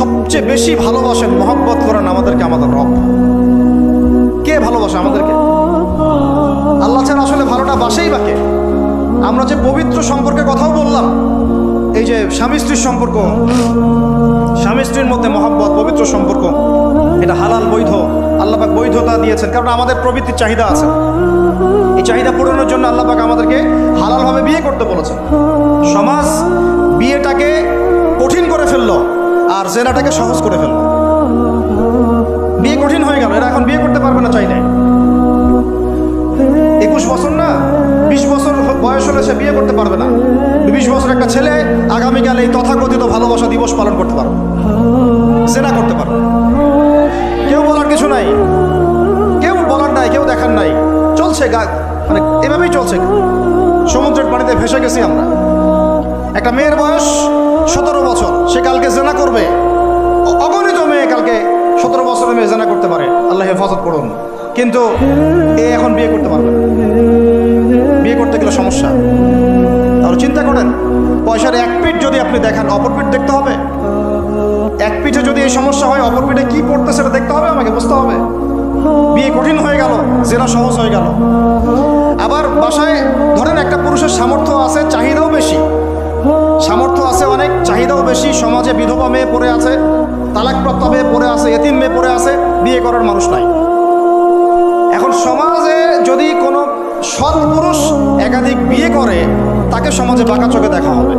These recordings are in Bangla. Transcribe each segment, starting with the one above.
সবচেয়ে বেশি ভালোবাসেন, মহব্বত করেন আমাদেরকে, আমাদের রব। কে ভালোবাসে আমাদেরকে? আল্লাহ ছাড়া আসলে ভালোটা বাসেই বাকে আমরা যে পবিত্র সম্পর্কে কথাও বললাম, এই যে স্বামী স্ত্রীর সম্পর্ক, স্বামী স্ত্রীর মধ্যে মহাব্বত, পবিত্র সম্পর্ক, এটা হালাল বৈধ আল্লাপাক বৈধতা দিয়েছেন, কারণ আমাদের প্রবৃত্তির চাহিদা আছে। এই চাহিদা পূরণের জন্য আল্লাপাক আমাদেরকে হালালভাবে বিয়ে করতে বলেছেন। সমাজ বিয়েটাকে কঠিন করে ফেলল। আর জেনাটাকে সহজ করে ফেলল। বিয়ে কঠিন হয়ে গেল, এরা এখন বিয়ে করতে পারবে না চাইলে। একুশ বছর না, বিশ বছর বয়স হলে সে বিয়ে করতে পারবে না। বিশ বছর একটা ছেলে, আগামীকাল এই তথাকথিত ভালোবাসা দিবস পালন করতে পারবে। জেনা করতে পারবে। কেউ বলার কিছু নাই। কেউ বলার নাই, কেউ দেখার নাই। চলছে গা মানে এভাবেই চলছে। সমুদ্রের পানিতে ভেসে গেছি আমরা। একটা মেয়ের বয়স সতেরো বছর, সে কালকে জেনা করবে। অগণিত মেয়ে কালকে সতেরো বছরের মেয়ে জেনা করতে পারে। আল্লাহ হেফাজত করুন। কিন্তু এ এখন বিয়ে করতে পারবে বিয়ে করতে গেলে সমস্যা। তাহলে চিন্তা করেন, পয়সার এক পিঠ যদি আপনি দেখান, অপর পিঠ দেখতে হবে? এক পিঠে যদি এই সমস্যা হয়, অপর পিঠে কি পড়তে সেটা দেখতে হবে? আমাকে বুঝতে হবে। বিয়ে কঠিন হয়ে গেল, জেনা সহজ হয়ে গেল। আবার বাসায় ধরেন একটা পুরুষের সামর্থ্য আছে, চাহিদাও বেশি। সামর্থ্য আছে অনেক, চাহিদাও বেশি, সমাজে বিধবা মেয়ে পড়ে আছে, তালাকপ্রাপ্ত মেয়ে পড়ে আছে, এতিম মেয়ে পড়ে আছে, বিয়ে করার মানুষ নাই। এখন সমাজে যদি কোনো সৎ পুরুষ একাধিক বিয়ে করে, তাকে সমাজে বাঁকা চোখে দেখা হবে।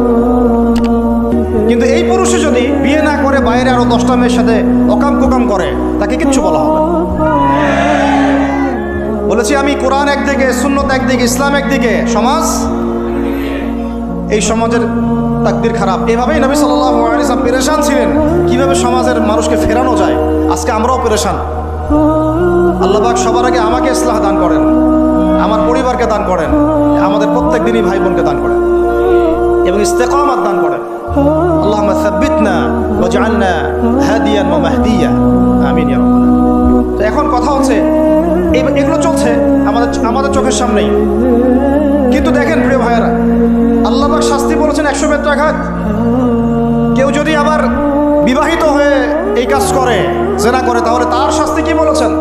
কিন্তু এই পুরুষে যদি বিয়ে না করে, বাইরে আরও দশটা মেয়ের সাথে অকাম কুকাম করে, তাকে কিচ্ছু বলা হবে বলেছি আমি কোরআন একদিকে, সুন্নত একদিকে, ইসলাম একদিকে, সমাজ এই সমাজের তাকদির খারাপ। এভাবেই নবী সাল্লাহ আলিসাম পেরেশান ছিলেন। কীভাবে সমাজের মানুষকে ফেরানো যায়? আজকে আমরাও পেরেশান। আল্লাহবাক সবার আগে আমাকে ইসলাহ দান করেন। আমার পরিবারকে দান করেন। আমাদের প্রত্যেক দিনই ভাই বোনকে দান করেন। এবং ইস্তেকামাত দান করেন। আল্লাহ সাব্বিতনা ওয়াজআলনা হাদিয়ান ওয়া মাহদিয়া। আমিন ইয়া রাব্বাল। তো এখন কথা হচ্ছে এগুলো চলছে আমাদের আমাদের চোখের সামনেই। কিন্তু দেখেন প্রিয় ভাইয়েরা আল্লাহবাক শাস্তি বলেছেন একশো বেত্রাঘাত কেউ যদি আবার বিবাহিত হয়ে এই কাজ করে, জেনা করে, তাহলে তার শাস্তি কি বলেছেন?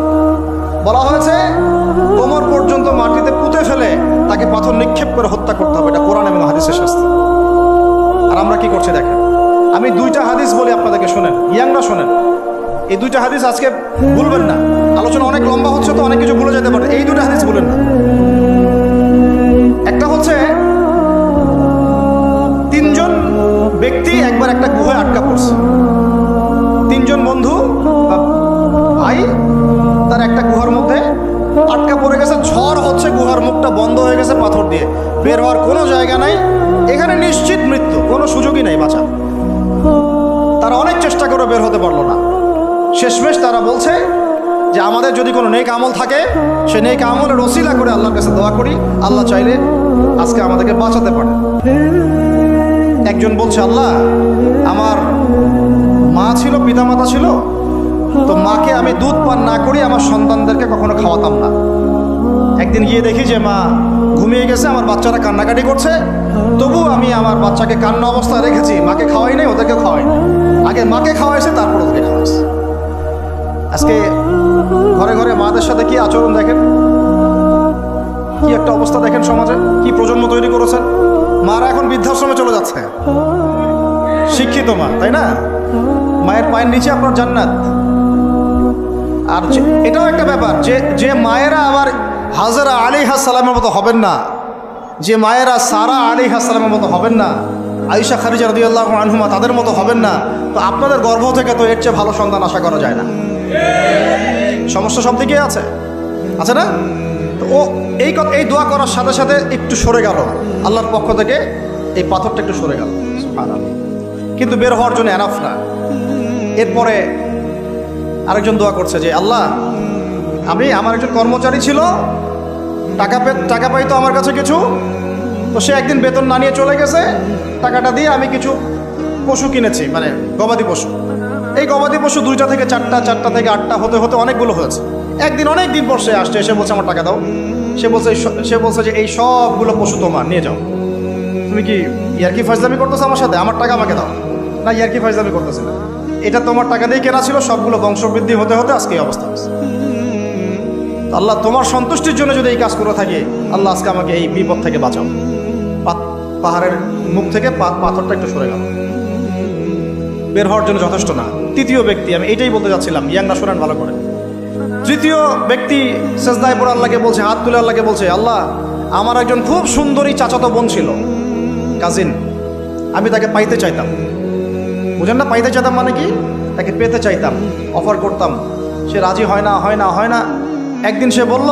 বলা হয়েছে কোমর পর্যন্ত মাটিতে পুঁতে ফেলে তাকে পাথর নিক্ষেপ করে হত্যা করতে হবে। এটা কোরআন এবং হাদিসের শাস্তি। আর আমরা কি করছি দেখেন? আমি দুইটা হাদিস বলি আপনাদেরকে শোনেন। ইয়াংরা শোনেন। এই দুইটা হাদিস আজকে ভুলবেন না। আলোচনা অনেক লম্বা হচ্ছে তো অনেক কিছু ভুলে যেতে পারে। এই দুটো হাদিস ভুলেন না। একটা হচ্ছে, তিনজন ব্যক্তি একবার একটা গুহায় আটকা পড়ছে। তিনজন বন্ধু বা ভাই, তার একটা গুহার মধ্যে আটকা পড়ে গেছে, ঝড় হচ্ছে, গুহার মুখটা বন্ধ হয়ে গেছে পাথর দিয়ে। বের হওয়ার কোনো জায়গা নাই, এখানে নিশ্চিত মৃত্যু, কোনো সুযোগই নাই বাঁচা তারা অনেক চেষ্টা করে বের হতে পারল না। শেষমেশ তারা বলছে যে আমাদের যদি কোনো নেক আমল থাকে, সে নেক আমলের রসিলা করে আল্লাহর কাছে দোয়া করি। আল্লাহ চাইলে আজকে আমাদেরকে বাঁচাতে পারে একজন বলছে, আল্লাহ, আমার মা ছিল, পিতামাতা ছিল, তো মাকে আমি দুধ পান না করি, আমার সন্তানদেরকে কখনো খাওয়াতাম না। একদিন গিয়ে দেখি যে, মা, ঘুমিয়ে গেছে, আমার বাচ্চারা কান্নাকাটি করছে, তবু আমি আমার বাচ্চাকে কান্না অবস্থায় রেখেছি, মাকে খাওয়াই নাই ওদেরকে খাওয়াই আগে মাকে খাওয়াইছে, তারপর ওদেরকে খাওয়াইছে। আজকে ঘরে ঘরে মাদের সাথে কি আচরণ দেখেন? কি একটা অবস্থা দেখেন সমাজে? কি প্রজন্ম তৈরি করেছেন? মারা এখন বৃদ্ধাশ্রমে চলে যাচ্ছে। শিক্ষিত মা, তাই না? মায়ের পায়ের নিচে আপনার জান্নাত। আর এটাও একটা ব্যাপার যে যে মায়েরা আবার হাজারা আলী সালামের মতো হবেন না। যে মায়েরা সারা আলী সালামের মতো হবেন না। আইসা খারিজা রদিয়াল্লাহ আনহুমা তাদের মতো হবেন না। তো আপনাদের গর্ভ থেকে তো এর চেয়ে ভালো সন্তান আশা করা যায় না। সমস্যা সব দিকেই আছে। আছে না? ও এই কথা এই দোয়া করার সাথে সাথে একটু সরে গেল। আল্লাহর পক্ষ থেকে এই পাথরটা একটু সরে গেল। কিন্তু বের হওয়ার জন্য এনাফ না। এরপরে আরেকজন দোয়া করছে যে, আল্লাহ, আমি আমার একজন কর্মচারী ছিল। টাকা পে টাকা পাইতো আমার কাছে কিছু। তো সে একদিন বেতন না নিয়ে চলে গেছে। টাকাটা দিয়ে আমি কিছু পশু কিনেছি মানে গবাদি পশু। এই গবাদি পশু দুইটা থেকে চারটা চারটা থেকে আটটা হতে হতে অনেকগুলো হয়েছে। একদিন অনেক দিন পর সে আসছে এসে বলছে, আমার টাকা দাও। সে বলছে সে বলছে যে, এই সবগুলো পশু তোমার, নিয়ে যাও। তুমি কি ইয়ারকি ফাজলামি করতেছো আমার সাথে? আমার টাকা আমাকে দাও। না, ইয়ারকি ফাজলামি করতেছে না। এটা তোমার টাকা দিয়ে কেনা ছিল, সবগুলো বংশবৃদ্ধি হতে হতে আজকে এই অবস্থা হচ্ছে আল্লাহ তোমার সন্তুষ্টির জন্য যদি এই কাজ করে থাকে, আল্লাহ আজকে আমাকে এই বিপদ থেকে বাঁচাও। পাহাড়ের মুখ থেকে পাথরটা একটু সরে গেল বের হওয়ার জন্য যথেষ্ট না। তৃতীয় ব্যক্তি, আমি এটাই বলতে যাচ্ছিলাম ইয়াংরা শোনেন ভালো করে। তৃতীয় ব্যক্তি সেজদায় পড়ে আল্লাহকে বলছে, হাত তুলে আল্লাহকে বলছে, আল্লাহ, আমার একজন খুব সুন্দরী চাচাতো বোন ছিল, কাজিন। আমি তাকে পাইতে চাইতাম। বুঝেন না, পাইতে চাইতাম মানে কি? তাকে পেতে চাইতাম অফার করতাম। সে রাজি হয় না হয় না হয় না। একদিন সে বলল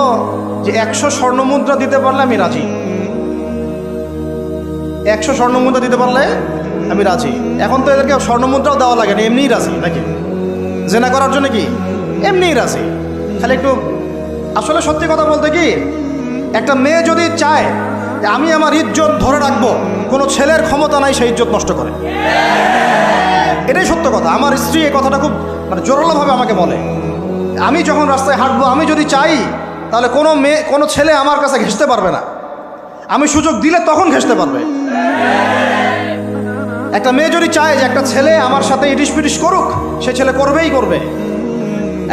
যে, একশো স্বর্ণ মুদ্রা দিতে পারলে আমি রাজি। একশো স্বর্ণ মুদ্রা দিতে পারলে আমি রাজি। এখন তো এদেরকে স্বর্ণ মুদ্রাও দেওয়া লাগে না, এমনিই রাজি নাকি? জেনা করার জন্য কি? এমনিই রাজি। খালি একটু আসলে সত্যি কথা বলতে কি, একটা মেয়ে যদি চায় যে আমি আমার ইজ্জত ধরে রাখব, কোনো ছেলের ক্ষমতা নাই সেই ইজ্জত নষ্ট করে। এটাই সত্য কথা। আমার স্ত্রী এই কথাটা খুব মানে জোরালোভাবে আমাকে বলে। আমি যখন রাস্তায় হাঁটবো, আমি যদি চাই, তাহলে কোনো মেয়ে, কোনো ছেলে আমার কাছে ঘেঁষতে পারবে না। আমি সুযোগ দিলে তখন ঘেঁষতে পারবে। একটা মেয়ে যদি চায় যে একটা ছেলে আমার সাথে ইটিস পিটিস করুক, সে ছেলে করবেই করবে।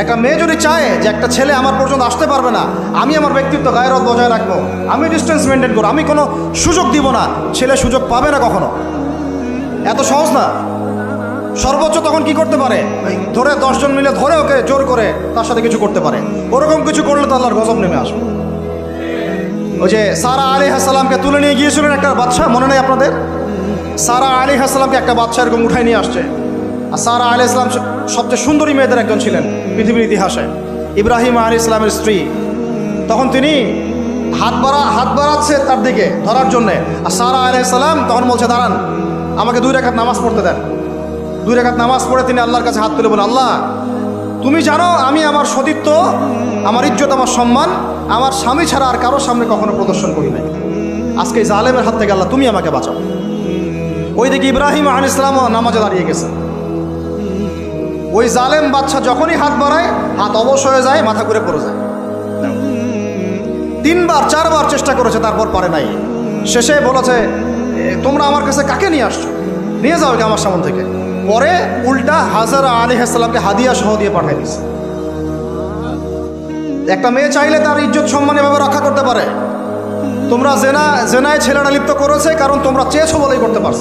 একটা মেয়ে যদি চায় যে একটা ছেলে আমার পর্যন্ত আসতে পারবে না, আমি আমার ব্যক্তিত্ব গায়েরত বজায় রাখব, আমি ডিস্টেন্স মেনটেন করব, আমি কোনো সুযোগ দিব না, ছেলে সুযোগ পাবে না কখনো। এত সহজ না। সর্বোচ্চ তখন কি করতে পারে? ধরে দশজন মিলে ধরে ওকে জোর করে তার সাথে কিছু করতে পারে। ওরকম কিছু করলে তো আল্লাহর গজব নেমে আসবে। ওই যে সারা আলী হাসালামকে তুলে নিয়ে গিয়েছিলেন একটা বাচ্চা মনে নেই আপনাদের? সারা আলী হাসলামকে একটা বাচ্চা এরকম উঠায় নিয়ে আসছে। আর সারা আলী ইসলাম সবচেয়ে সুন্দরী মেয়েদের একজন ছিলেন পৃথিবীর ইতিহাসে। ইব্রাহিম আলী ইসলামের স্ত্রী। তখন তিনি হাত বাড়া, হাত বাড়াচ্ছে তার দিকে ধরার জন্যে। আর সারা আলী ইসলাম তখন বলছে, দাঁড়ান, আমাকে দুই রেখাত নামাজ পড়তে দেন। দুই রেখাত নামাজ পড়ে তিনি আল্লাহর কাছে হাত তুলে বলেন আল্লাহ, তুমি জানো আমি আমার সতীত্ব, আমার ইজ্জত, আমার সম্মান, আমার স্বামী ছাড়া আর কারোর সামনে কখনো প্রদর্শন করি নাই। আজকে জালেমের হাত থেকে আল্লাহ, তুমি আমাকে বাঁচাও। ওইদিকে ইব্রাহিম আল ইসলামও নামাজে দাঁড়িয়ে গেছে। ওই জালেম বাচ্চা যখনই হাত বাড়ায়, হাত অবশ হয়ে যায়, মাথা ঘুরে পড়ে যায়। তিনবার, চারবার চেষ্টা করেছে, তারপর পারে নাই। শেষে বলেছে তোমরা আমার কাছে কাকে নিয়ে আসছো? নিয়ে যাও আমার সামন থেকে। পরে উল্টা হাজার আলী হাসলামকে হাদিয়া সহ দিয়ে পাঠিয়ে দিছে একটা মেয়ে চাইলে তার ইজ্জত সম্মান এভাবে রক্ষা করতে পারে। তোমরা জেনা, জেনায় ছেলেরা লিপ্ত করেছে, কারণ তোমরা চেয়েছো বলেই করতে পারছ।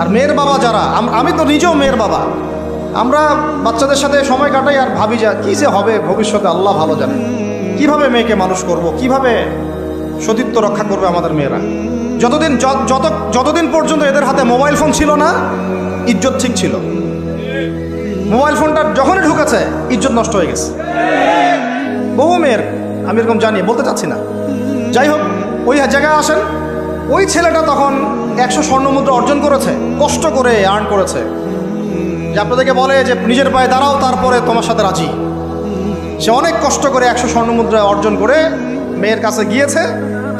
আর মেয়ের বাবা যারা, আমি তো নিজেও মেয়ের বাবা। আমরা বাচ্চাদের সাথে সময় কাটাই আর ভাবি যা, কী যে হবে ভবিষ্যতে, আল্লাহ ভালো জানে। কীভাবে মেয়েকে মানুষ করব, কীভাবে সতীত্ব রক্ষা করবে আমাদের মেয়েরা? যতদিন যত যতদিন পর্যন্ত এদের হাতে মোবাইল ফোন ছিল না, ইজ্জত ঠিক ছিল। মোবাইল ফোনটা যখনই ঢুকেছে, ইজ্জত নষ্ট হয়ে গেছে। বহু মেয়ের, আমি এরকম জানি, বলতে চাচ্ছি না। যাই হোক, ওই জায়গায় আসেন ওই ছেলেটা তখন একশো স্বর্ণমুদ্রা অর্জন করেছে, কষ্ট করে আর্ন করেছে। যে আপনাদেরকে বলে যে নিজের পায়ে দাঁড়াও, তারপরে তোমার সাথে রাজি। সে অনেক কষ্ট করে একশো স্বর্ণমুদ্রা অর্জন করে মেয়ের কাছে গিয়েছে।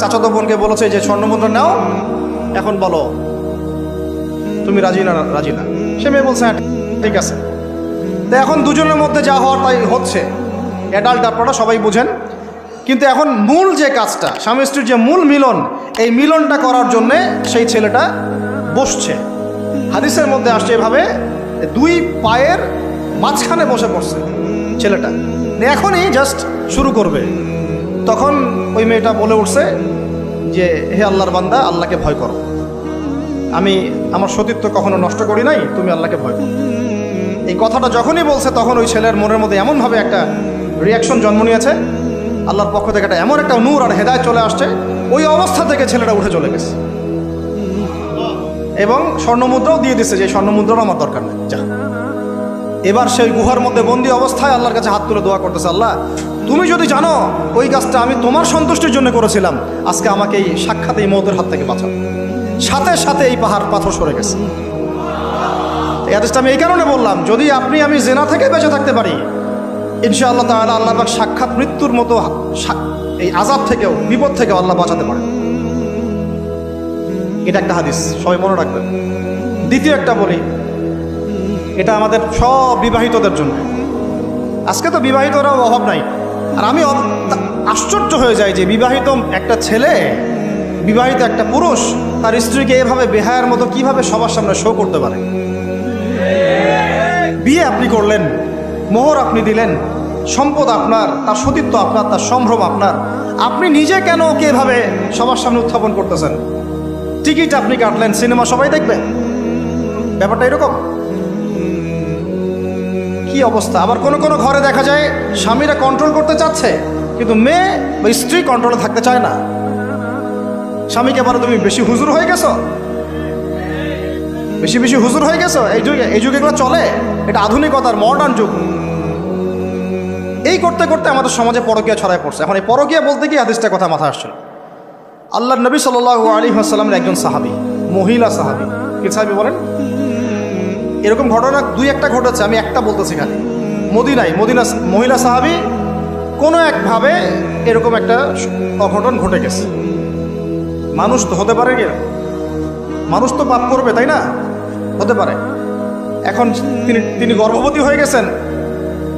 চাচাতো বোনকে বলেছে যে স্বর্ণমুদ্রা নাও, এখন বলো, তুমি রাজি না রাজি না? সে মেয়ে বলছে হ্যাঁ ঠিক আছে। তো এখন দুজনের মধ্যে যা হওয়ার তাই হচ্ছে। অ্যাডাল্ট আপনারা সবাই বুঝেন। কিন্তু এখন মূল যে কাজটা, স্বামী স্ত্রীর যে মূল মিলন এই মিলনটা করার জন্যে সেই ছেলেটা বসছে। হাদিসের মধ্যে আসছে এভাবে দুই পায়ের মাঝখানে বসে পড়ছে ছেলেটা। এখনই জাস্ট শুরু করবে। তখন ওই মেয়েটা বলে উঠছে যে, হে আল্লাহর বান্দা, আল্লাহকে ভয় করো। আমি আমার সতীত্ব কখনো নষ্ট করি নাই, তুমি আল্লাহকে ভয় করো। এই কথাটা যখনই বলছে, তখন ওই ছেলের মনের মধ্যে এমনভাবে একটা রিয়াকশন জন্ম নিয়েছে। আল্লাহর পক্ষ থেকে একটা এমন একটা নূর আর হেদায় চলে আসছে, ওই অবস্থা থেকে ছেলেটা উঠে চলে গেছে। এবং স্বর্ণমুদ্রাও দিয়ে দিচ্ছে যে স্বর্ণমুদ্রাও আমার দরকার নেই, যা। এবার সেই গুহার মধ্যে বন্দি অবস্থায় আল্লাহর কাছে হাত তুলে দোয়া করতেছে, আল্লাহ, তুমি যদি জানো, ওই কাজটা আমি তোমার সন্তুষ্টির জন্য করেছিলাম, আজকে আমাকে এই সাক্ষাৎ এই মৌতের হাত থেকে বাঁচাও। সাথে সাথে এই পাহাড় পাথর সরে গেছে। এই আদেশটা আমি এই কারণে বললাম, যদি আপনি আমি জেনা থেকে বেঁচে থাকতে পারি ইনশাআল্লাহ তাহলে আল্লাহ পাক সাক্ষাৎ মৃত্যুর মতো এই আজাব থেকেও, বিপদ থেকেও আল্লাহ বাঁচাতে পারেন। এটা একটা হাদিস, সবাই মনে রাখবেন। দ্বিতীয় একটা বলি, এটা আমাদের সব বিবাহিতদের জন্য। আজকে তো বিবাহিতরাও অভাব নাই। আর আমি আশ্চর্য হয়ে যাই যে বিবাহিত একটা ছেলে, বিবাহিত একটা পুরুষ, তার স্ত্রীকে এভাবে বেহায়ার মতো কীভাবে সবার সামনে শো করতে পারে? বিয়ে আপনি করলেন মোহর আপনি দিলেন, সম্পদ আপনার, তার সতীত্ব আপনার, তার সম্ভ্রম আপনার। আপনি নিজে কেন ওকে এভাবে সবার সামনে উত্থাপন করতেছেন? টিকিট আপনি কাটলেন, সিনেমা সবাই দেখবে। ব্যাপারটা এরকম? কি অবস্থা? আবার কোনো কোনো ঘরে দেখা যায়, স্বামীরা কন্ট্রোল করতে চাচ্ছে, কিন্তু মেয়ে বা স্ত্রী কন্ট্রোলে থাকতে চায় না। স্বামীকে বলো, তুমি বেশি হুজুর হয়ে গেছো? বেশি বেশি হুজুর হয়ে গেছো? এই যুগে এই যুগে এগুলো চলে। এটা আধুনিকতার মডার্ন যুগ। এই করতে করতে আমাদের সমাজে পরকীয়া ছড়ায় পড়ছে। এখন এই পরকীয়া বলতে গিয়ে আদিসটা কথা মাথায় আসছিল। আল্লাহ নবী সাল আলী আসসালামের একজন সাহাবি, মহিলা সাহাবি। কি সাহাবি বলেন? এরকম ঘটনা দুই একটা ঘটেছে, আমি একটা বলতেছি খালি। মদিনাই মদিনা মহিলা সাহাবি, কোনো একভাবে এরকম একটা অঘটন ঘটে গেছে। মানুষ তো হতে পারে কি মানুষ তো পাপ করবে, তাই না? হতে পারে। এখন তিনি তিনি গর্ভবতী হয়ে গেছেন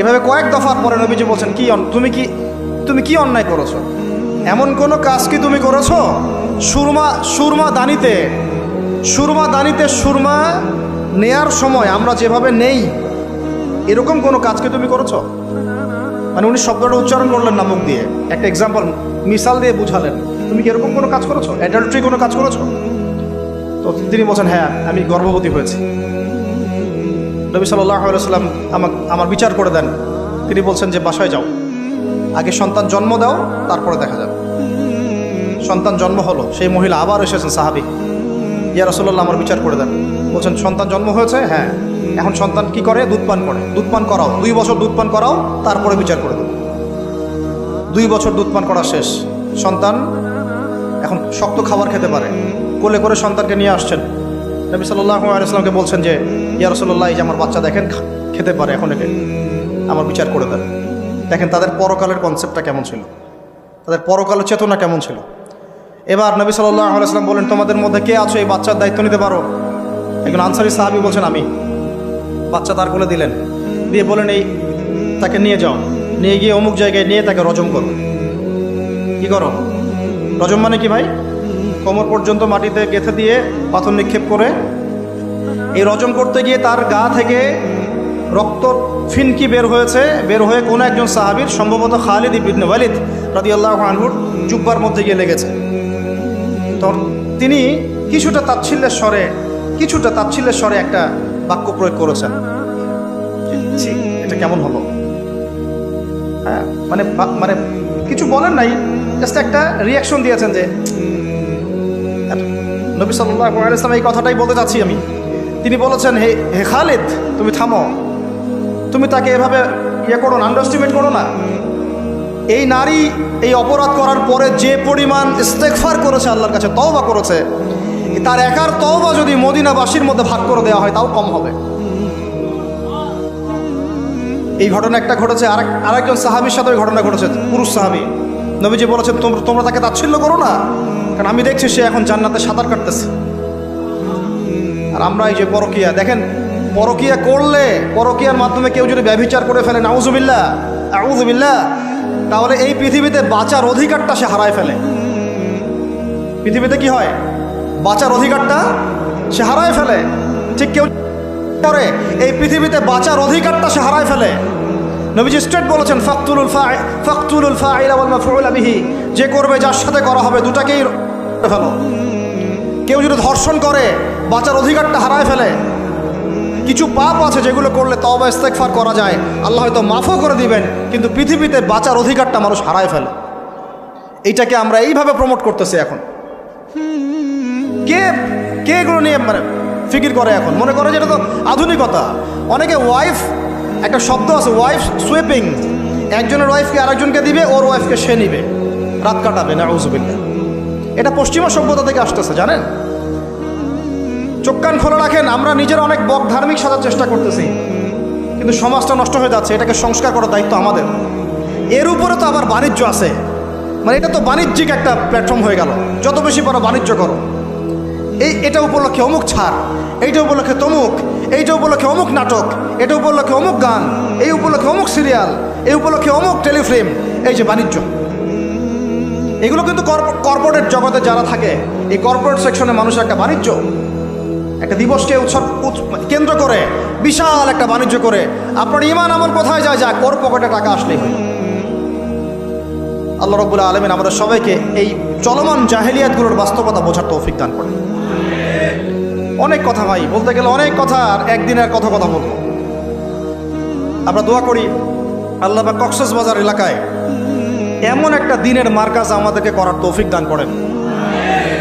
এভাবে কয়েক দফার পরে নবীজি বলছেন, কি তুমি কি তুমি কি অন্যায় করেছ? এমন কোনো কাজ কি তুমি করেছ? সুরমা সুরমা দানিতে সুরমা দানিতে সুরমা নেয়ার সময় আমরা যেভাবে নেই, এরকম কোনো কাজ কি তুমি করেছ? মানে উনি শব্দটা উচ্চারণ করলেন না মুখ দিয়ে। একটা এক্সাম্পল মিসাল দিয়ে বুঝালেন। তুমি কি এরকম কোনো কাজ করেছ? অ্যাডাল্ট্রি কোনো কাজ করেছ? তো তিনি বলছেন হ্যাঁ আমি গর্ভবতী হয়েছি। নবী সাল্লাহ সাল্লাম আমাকে আমার বিচার করে দেন। তিনি বলছেন যে, বাসায় যাও। আগে সন্তান জন্ম দাও, তারপরে দেখা যাবে। সন্তান জন্ম হলো, সেই মহিলা আবার এসেছেন সাহাবি। ইয়া রসল্লাহ আমার বিচার করে দেন। বলছেন, সন্তান জন্ম হয়েছে? হ্যাঁ। এখন সন্তান কি করে? দুধ পান করে। দুধ পান করাও। দুই বছর দুধ পান করাও, তারপরে বিচার করে দেবো দুই বছর দুধ পান করা শেষ। সন্তান এখন শক্ত খাবার খেতে পারে। কোলে করে সন্তানকে নিয়ে আসছেন। নবী সাল্লাহ আলাইসলামকে বলছেন যে ইয়া রসল্লাহ এই যে আমার বাচ্চা দেখেন খেতে পারে, এখন একে আমার বিচার করে দেন। দেখেন তাদের পরকালের কনসেপ্টটা কেমন ছিল? তাদের পরকালের চেতনা কেমন ছিল? এবার নবী সাল্লাহ আলাইসলাম বলেন, তোমাদের মধ্যে কে আছো? এই বাচ্চার দায়িত্ব নিতে পারো? একজন আনসারি সাহাবি বলছেন, আমি। বাচ্চা তার কোলে দিলেন। দিয়ে বলেন, এই, তাকে নিয়ে যাও। নিয়ে গিয়ে অমুক জায়গায় নিয়ে তাকে রজম করো। কি করো? রজম মানে কি ভাই? কোমর পর্যন্ত মাটিতে গেঁথে দিয়ে পাথর নিক্ষেপ করে এই রজম করতে গিয়ে তার গা থেকে রক্ত ফিনকি বের হয়েছে, বের হয়ে কোনো একজন সাহাবীর, সম্ভবত খালিদ ইবিন ওয়ালিদ রাদিয়াল্লাহু আনহুর জুব্বার মধ্যে গিয়ে লেগেছে। তো তিনি কিছুটা তাচ্ছিল্যের স্বরে, কিছুটা তাচ্ছিল্যের স্বরে একটা বাক্য প্রয়োগ করেছেন। এটা কেমন হলো? হ্যাঁ মানে মানে কিছু বলেন নাই জাস্ট একটা রিয়াকশন দিয়েছেন যে নবী সাল্লাহ ইসলাম এই কথাটাই বলতে চাচ্ছি আমি। তিনি বলেছেন, হে হে খালিদ, তুমি থামো। তুমি তাকে এভাবে ইয়ে করো না আন্ডারস্টিমেট করো না। এই নারী এই অপরাধ করার পরে যে পরিমাণ ইস্তেকফার করেছে, আল্লাহর কাছে তওবা করেছে, তার একার তওবা যদি মদিনাবাসীর মধ্যে ভাগ করে দেওয়া হয়, তাও কম হবে। এই ঘটনা একটা ঘটেছে, আরেক, আরেকজন সাহাবির সাথে ঘটনা ঘটেছে, পুরুষ সাহাবি। নবীজি বলেছেন তোমরা তাকে তাচ্ছিল্য করো না, কারণ আমি দেখছি সে এখন জান্নাতে সাঁতার কাটতেছে। আর আমরা এই যে পরকিয়া, দেখেন, পরকিয়া করলে, পরকিয়ার মাধ্যমে কেউ যদি ব্যভিচার করে ফেলে নাউজুবিল্লা আউজুবিল্লা তাহলে এই পৃথিবীতে বাঁচার অধিকারটা সে হারায় ফেলে। পৃথিবীতে কি হয়? বাঁচার অধিকারটা সে হারায় ফেলে। ঠিক কেউ করে, এই পৃথিবীতে বাঁচার অধিকারটা সে হারায় ফেলে। নবীজি স্ট্রেট বলেছেন, ফাকতুলুল ফা ফাকতুলুল ফাইলা বিহি। যে করবে, যার সাথে করা হবে, দুটাকেই ফেলো। কেউ যদি ধর্ষণ করে বাঁচার অধিকারটা হারায় ফেলে। কিছু পাপ আছে যেগুলো করলে তবা ইস্তেকফার করা যায়। আল্লাহ হয়তো মাফও করে দিবেন, কিন্তু পৃথিবীতে বাঁচার অধিকারটা মানুষ হারায় ফেলে। এইটাকে আমরা এইভাবে প্রমোট করতেছি এখন। কে কে এগুলো নিয়ে মানে ফিকির করে এখন? মনে করে যেটা তো আধুনিকতা। অনেকে ওয়াইফ একটা শব্দ আছে ওয়াইফ সুইপিং একজনের ওয়াইফকে আরেকজনকে দিবে, ওর ওয়াইফকে সে নিবে। রাত কাটাবে না এটা পশ্চিমা সভ্যতা থেকে আসতেছে, জানেন? চোখ কান খোলা রাখেন, আমরা নিজেরা অনেক বক ধার্মিক সাজার চেষ্টা করতেছি। কিন্তু সমাজটা নষ্ট হয়ে যাচ্ছে, এটাকে সংস্কার করার দায়িত্ব আমাদের। এর উপরে তো আবার বাণিজ্য আছে। মানে এটা তো বাণিজ্যিক একটা প্ল্যাটফর্ম হয়ে গেল। যত বেশি পারো বাণিজ্য করো। এই, এটা উপলক্ষে অমুক ছাড়, এইটা উপলক্ষে তমুক, এইটা উপলক্ষে অমুক নাটক, এটা উপলক্ষে অমুক গান, এই উপলক্ষে অমুক সিরিয়াল, এই উপলক্ষে অমুক টেলিফিল্ম, এই যে বাণিজ্য। এগুলো কিন্তু কর্পোরেট জগতে যারা থাকে, এই কর্পোরেট সেকশনে মানুষের একটা বাণিজ্য। একটা দিবসকে উৎসব উৎ- কেন্দ্র করে, বিশাল একটা বাণিজ্য করে। আপনার ইমান আমার কোথায় যায় যাক, ওর পকেটে টাকা আসলেই হয়। আল্লাহ রব্বুল আলমিন আমাদের সবাইকে এই চলমান জাহেলিয়াতগুলোর বাস্তবতা বোঝার তৌফিক দান করে অনেক কথা ভাই, বলতে গেলে অনেক কথা, আর একদিনের কথা কথা বলব। আমরা দোয়া করি আল্লাহ বা কক্সেস বাজার এলাকায় এমন একটা দিনের মার্কাজ আমাদেরকে করার তৌফিক দান করেন।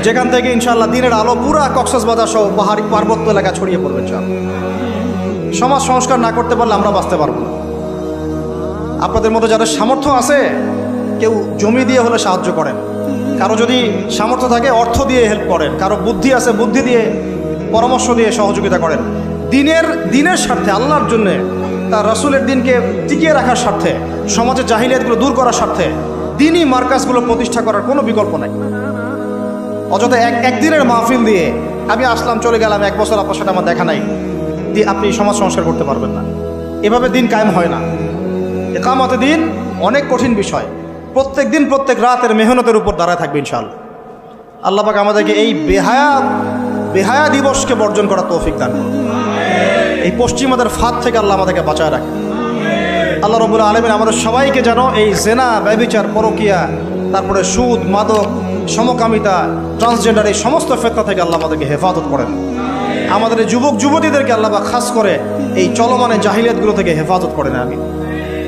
যেখান থেকে ইনশাল্লাহ দিনের আলো পুরা কক্সেস বাজার সহ পাহাড়ি পার্বত্য এলাকা ছড়িয়ে পড়বে সমাজ সংস্কার না করতে পারলে আমরা বাঁচতে পারব না। আপনাদের মধ্যে যাদের সামর্থ্য আছে, কেউ জমি দিয়ে হলে সাহায্য করেন। কারও যদি সামর্থ্য থাকে, অর্থ দিয়ে হেল্প করেন। কারও বুদ্ধি আছে, বুদ্ধি দিয়ে পরামর্শ দিয়ে সহযোগিতা করেন। দিনের দিনের স্বার্থে, আল্লাহর জন্যে, তার রাসূলের দিনকে টিকিয়ে রাখার স্বার্থে, সমাজের জাহিলিয়াতগুলো দূর করার স্বার্থে, দিনই মার্কাসগুলো প্রতিষ্ঠা করার কোনো বিকল্প নাই। অযথা এক একদিনের মাহফিল দিয়ে আমি আসলাম, চলে গেলাম, এক বছর আপনার সাথে আমার দেখা নাই, দিয়ে আপনি সমাজ সংস্কার করতে পারবেন না। এভাবে দিন কায়েম হয় না। একামতে দিন অনেক কঠিন বিষয়। প্রত্যেক দিন, প্রত্যেক রাতের মেহনতের উপর দাঁড়ায় থাকবে ইনশাআল্লাহ। আল্লাহ পাক আমাদেরকে এই বেহায়া বেহায়া দিবসকে বর্জন করার তৌফিক দান এই পশ্চিমাদের ফাঁদ থেকে আল্লাহ আমাদেরকে বাঁচায় রাখে আল্লাহ রবুল আলমিন আমাদের সবাইকে যেন এই জেনা ব্যবিচার পরকিয়া, তারপরে সুদ, মাদক সমকামিতা ট্রান্সজেন্ডার এই সমস্ত ফেতনা থেকে আল্লাহ আমাদেরকে হেফাজত করেন। আমাদের যুবক, যুবতীদেরকে আল্লাহ বা খাস করে এই চলমানে জাহিলিয়াতগুলো থেকে হেফাজত করেন আমি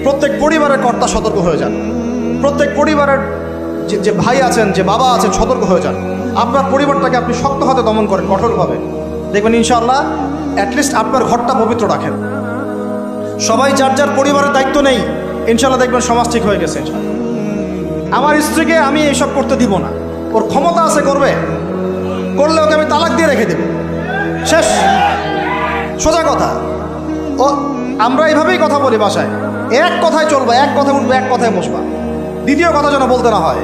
প্রত্যেক পরিবারের কর্তা সতর্ক হয়ে যান। প্রত্যেক পরিবারের যে যে ভাই আছেন, যে বাবা আছেন, সতর্ক হয়ে যান। আপনার পরিবারটাকে আপনি শক্ত হাতে দমন করেন, কঠোরভাবে। দেখবেন, ইনশাআল্লাহ অ্যাটলিস্ট আপনার ঘরটা পবিত্র রাখেন। সবাই যার যার পরিবারের দায়িত্ব নেই ইনশাল্লাহ দেখবেন সমাজ ঠিক হয়ে গেছে আমার স্ত্রীকে আমি এইসব করতে দিব না। ওর ক্ষমতা আছে, করবে। করলে ওকে আমি তালাক দিয়ে রেখে দেব। শেষ। সোজা কথা। ও, আমরা এইভাবেই কথা বলি বাসায়। এক কথায় চলবা, এক কথায় উঠবে, এক কথায় বসবা। দ্বিতীয় কথা যেন বলতে না হয়।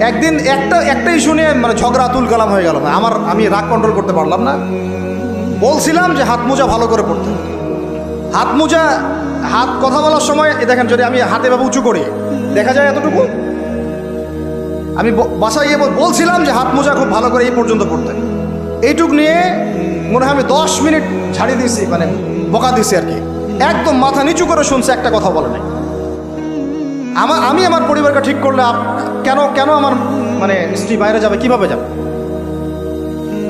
একদিন একটা একটা ইস্যু নিয়ে মানে ঝগড়া তুল কালাম হয়ে গেল। আমার, আমি রাগ কন্ট্রোল করতে পারলাম না। বলছিলাম যে হাত মোজা ভালো করে পড়তে। হাত মোজা, হাত কথা বলার সময় দেখেন যদি আমি হাতে ভাবে উঁচু করি, দেখা যায় এতটুকু? আমি বাসায় গিয়ে বলছিলাম যে হাত মোজা খুব ভালো করে এই পর্যন্ত পড়তে। এইটুক নিয়ে মনে হয় আমি দশ মিনিট ঝাড়িয়ে দিয়েছি মানে বকা দিয়েছি আর কি। একদম মাথা নিচু করে শুনছে একটা কথা বলে নাই। আমার আমি আমার পরিবারকে ঠিক করলে কেন কেন আমার মানে স্ত্রী বাইরে যাবে, কীভাবে যাবে?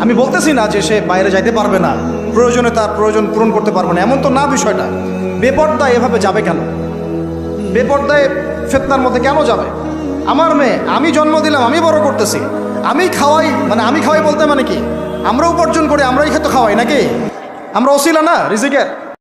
আমি বলতেছি না যে সে বাইরে যাইতে পারবে না। প্রয়োজনে তার প্রয়োজন পূরণ করতে পারবে না। এমন তো না বিষয়টা। বেপর্দায় এভাবে যাবে কেন? বেপর্দায় ফেতনার মধ্যে কেন যাবে? আমার মেয়ে, আমি জন্ম দিলাম, আমি বড় করতেছি। আমি খাওয়াই মানে আমি খাওয়াই বলতে মানে কি? আমরা উপার্জন করি, আমরাই খেতে খাওয়াই, নাকি? আমরা অসিলা না, রিজিকের?